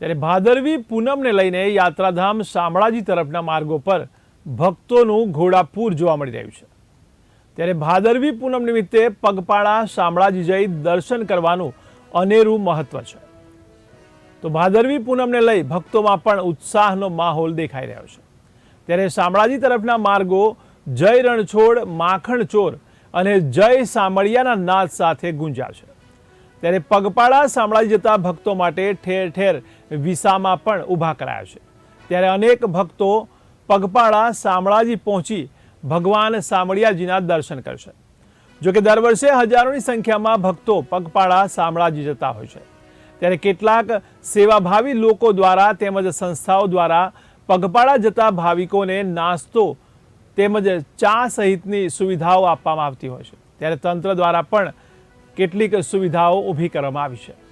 ત્યારે ભાદરવી પૂનમને લઈને યાત્રાધામ શામળાજી તરફના માર્ગો પર ભક્તોનું ઘોડાપૂર જોવા મળી રહ્યું છે. ત્યારે ભાદરવી પૂનમ નિમિત્તે પગપાળા શામળાજી જઈ દર્શન કરવાનું અનેરું મહત્વ છે. તો ભાદરવી પૂનમને લઈ ભક્તોમાં પણ ઉત્સાહનો માહોલ દેખાઈ રહ્યો છે. ત્યારે શામળાજી તરફના માર્ગો જય રણછોડ માખણ ચોર અને જય સામળિયાના નાદ સાથે ગુંજ્યા છે. ત્યારે પગપાળા શામળાજી જતા ભક્તો માટે ઠેર ઠેર વિસામાં પણ ઊભા કરાયા છે. ત્યારે અનેક ભક્તો પગપાળા શામળાજી પહોંચી ભગવાન શામળિયાજીના દર્શન કરશે. જોકે દર વર્ષે હજારોની સંખ્યામાં ભક્તો પગપાળા શામળાજી જતા હોય છે. ત્યારે કેટલાક સેવાભાવી લોકો દ્વારા તેમજ સંસ્થાઓ દ્વારા પગપાળા જતા ભાવિકોને નાસ્તો તેમજ ચા સહિતની સુવિધાઓ આપવામાં આવતી હોય છે. ત્યારે તંત્ર દ્વારા પણ કેટલીક સુવિધાઓ ઊભી કરવામાં આવી છે.